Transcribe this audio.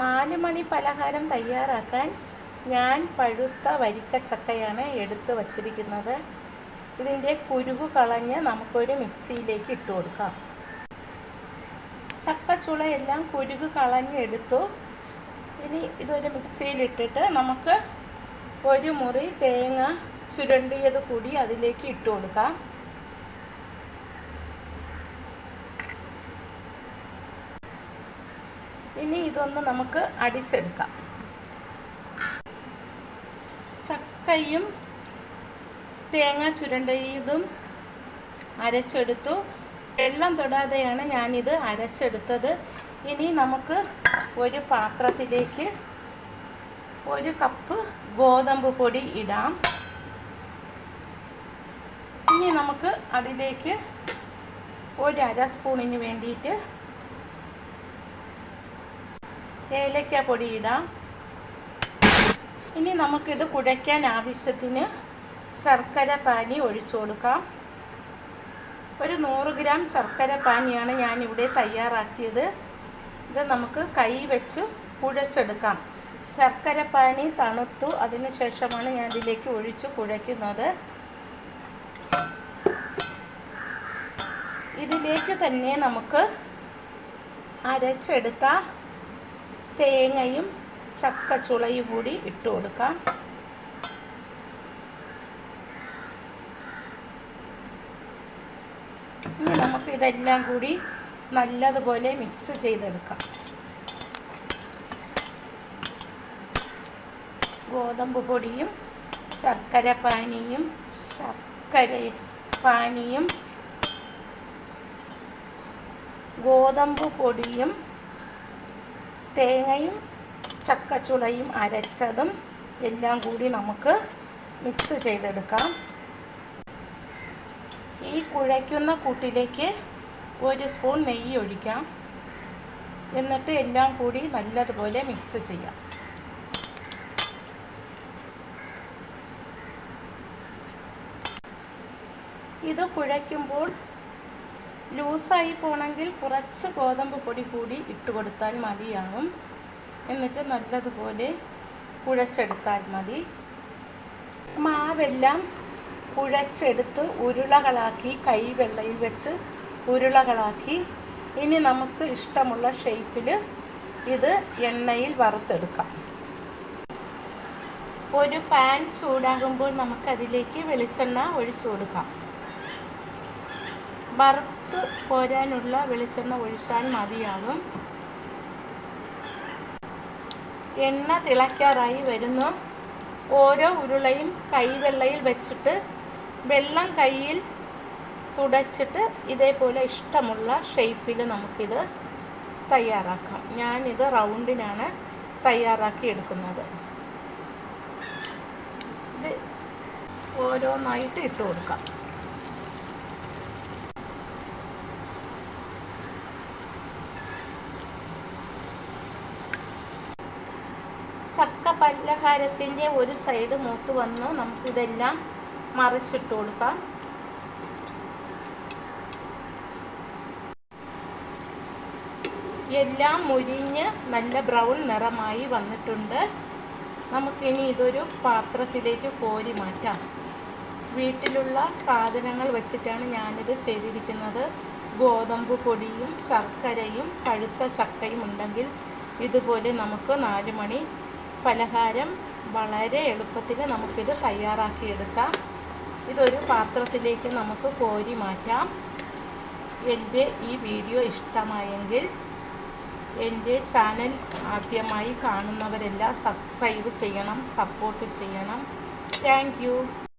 നാല് മണി പലഹാരം തയ്യാറാക്കാൻ ഞാൻ പഴുത്ത വരിക്കച്ചക്കയാണ് എടുത്ത് വച്ചിരിക്കുന്നത്. ഇതിന്റെ കുരുവ് കളഞ്ഞ് നമുക്കൊരു മിക്സിയിലേക്ക് ഇട്ട് കൊടുക്കാം. ചക്കച്ചുളയെല്ലാം കുരുക് കളഞ്ഞ് എടുത്തു. ഇനി ഇതൊരു മിക്സിയിലിട്ടിട്ട് നമുക്ക് ഒരു മുറി തേങ്ങ ചുരണ്ടിയത് കൂടി അതിലേക്ക് ഇട്ട് കൊടുക്കാം. ഇനി ഇതൊന്ന് നമുക്ക് അടിച്ചെടുക്കാം. ചക്കയും തേങ്ങ ചുരണ്ടിയതും അരച്ചെടുത്തു. വെള്ളം തൊടാതെയാണ് ഞാനിത് അരച്ചെടുത്തത്. ഇനി നമുക്ക് ഒരു പാത്രത്തിലേക്ക് ഒരു കപ്പ് ഗോതമ്പ് പൊടി ഇടാം. ഇനി നമുക്ക് അതിലേക്ക് ഒരു അര സ്പൂണിന് വേണ്ടിയിട്ട് ഏലക്ക പൊടി ഇടാം. ഇനി നമുക്കിത് കുഴയ്ക്കാൻ ആവശ്യത്തിന് ശർക്കര പാനി ഒഴിച്ചു കൊടുക്കാം. ഒരു നൂറ് ഗ്രാം ശർക്കര പാനിയാണ് ഞാനിവിടെ തയ്യാറാക്കിയത്. ഇത് നമുക്ക് കൈ വെച്ച് കുഴച്ചെടുക്കാം. ശർക്കര പാനി തണുത്തു. അതിനുശേഷമാണ് ഞാൻ ഇതിലേക്ക് ഒഴിച്ച് കുഴയ്ക്കുന്നത്. ഇതിലേക്ക് തന്നെ നമുക്ക് അരച്ചെടുത്ത തേങ്ങയും ചക്കച്ചുളയും കൂടി ഇട്ട് കൊടുക്കാം. ഇനി നമുക്ക് ഇതെല്ലാം കൂടി നല്ലതുപോലെ മിക്സ് ചെയ്തെടുക്കാം. ഗോതമ്പ് പൊടിയും ശർക്കര പാനിയും ശർക്കര പാനിയും ഗോതമ്പ് പൊടിയും തേങ്ങയും ചക്കച്ചുളയും അരച്ചതും എല്ലാം കൂടി നമുക്ക് മിക്സ് ചെയ്തെടുക്കാം. ഈ കുഴയ്ക്കുന്ന കൂട്ടിലേക്ക് ഒരു സ്പൂൺ നെയ്യ് ഒഴിക്കാം. എന്നിട്ട് എല്ലാം കൂടി നല്ലതുപോലെ മിക്സ് ചെയ്യാം. ഇത് കുഴയ്ക്കുമ്പോൾ ലൂസായി പോകണമെങ്കിൽ കുറച്ച് ഗോതമ്പ് പൊടി കൂടി ഇട്ട് കൊടുത്താൽ മതിയാകും എന്നിട്ട് നല്ലതുപോലെ കുഴച്ചെടുത്താൽ മതി. മാവെല്ലാം കുഴച്ചെടുത്ത് ഉരുളകളാക്കി കൈവെള്ളയിൽ വെച്ച് ഉരുളകളാക്കി. ഇനി നമുക്ക് ഇഷ്ടമുള്ള ഷേപ്പിൽ ഇത് എണ്ണയിൽ വറുത്തെടുക്കാം. ഒരു പാൻ ചൂടാകുമ്പോൾ നമുക്കതിലേക്ക് വെളിച്ചെണ്ണ ഒഴിച്ചു കൊടുക്കാം. വറുത്ത് പോരാനുള്ള വെളിച്ചെണ്ണ ഒഴിച്ചാൽ മതിയാകും. എണ്ണ തിളയ്ക്കാറായി വരുന്നു ഓരോ ഉരുളയും കൈവെള്ളയിൽ വെച്ചിട്ട് വെള്ളം കയ്യിൽ തുടച്ചിട്ട് ഇതേപോലെ ഇഷ്ടമുള്ള ഷേപ്പിൽ നമുക്കിത് തയ്യാറാക്കാം. ഞാനിത് റൗണ്ടിനാണ് തയ്യാറാക്കി എടുക്കുന്നത്. ഇത് ഓരോന്നായിട്ട് ഇട്ട് കൊടുക്കാം. ചക്ക പലഹാരത്തിന്റെ ഒരു സൈഡ് മൂത്ത് വന്നു. നമുക്കിതെല്ലാം മറിച്ചിട്ട് കൊടുക്കാം. എല്ലാം മുരിഞ്ഞ് നല്ല ബ്രൗൺ നിറമായി വന്നിട്ടുണ്ട്. നമുക്കിനി ഇതൊരു പാത്രത്തിലേക്ക് കോരി മാറ്റാം. വീട്ടിലുള്ള സാധനങ്ങൾ വച്ചിട്ടാണ് ഞാനിത് ചെയ്തിരിക്കുന്നത്. ഗോതമ്പ് പൊടിയും ശർക്കരയും പഴുത്ത ചക്കയും ഉണ്ടെങ്കിൽ ഇതുപോലെ നമുക്ക് നാല് മണി പലഹാരം വളരെ എളുപ്പത്തിൽ നമുക്കിത് തയ്യാറാക്കിയെടുക്കാം. ഇതൊരു പാത്രത്തിലേക്ക് നമുക്ക് കോരി മാറ്റാം. എന്റെ ഈ വീഡിയോ ഇഷ്ടമായെങ്കിൽ എന്റെ ചാനൽ ആദ്യമായി കാണുന്നവരെല്ലാം സബ്സ്ക്രൈബ് ചെയ്യണം സപ്പോർട്ട് ചെയ്യണം. താങ്ക്